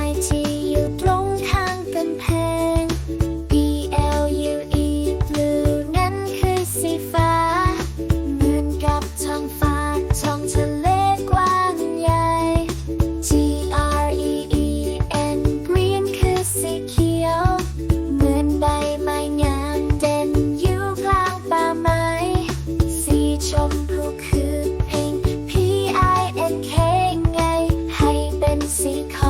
ายที่อยู่ตรงข้างกำแพง B L U E blue นั้นคือสีฟ้า เหมือนกับท้องฟ้าท้องทะเลกว้างใหญ่ G R E E N green คือสีเขียว เหมือนใบไม้งามเด่นอยู่กลางป่าไม้ สีชมพูคือ pink P I N K ไงให้เป็นสีขาว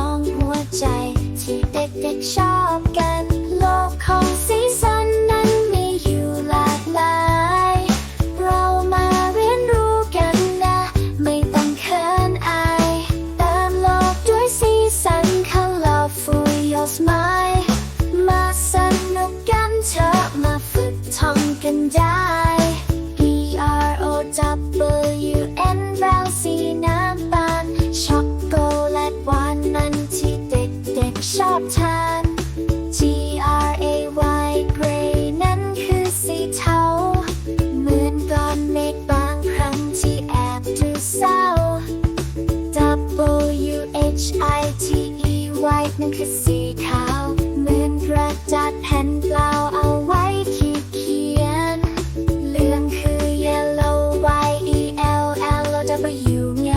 ด็กๆชอบกัน โลกของสีสันนั้นมีอยู่หลากหลาย เรามาเรียนรู้กันนะ ไม่ต้องเขินอายเติมโลกด้วยสีสัน colorful your smile มาสนุกกันเถอะมาฝึกท่องกันได้ ชอบทาน G R A Y gray นั้นคือสีเทา เหมือนก้อนเมฆบางครั้งที่แอบดูเศร้า W H I T E white นั่นคือสีขาว เหมือนกระดาษแผ่นเปล่าเอาไว้ขีดเขียน เหลืองคือ yellow Y E L L O W ไง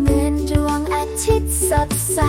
เหมือนดวงอาทิตย์สดใส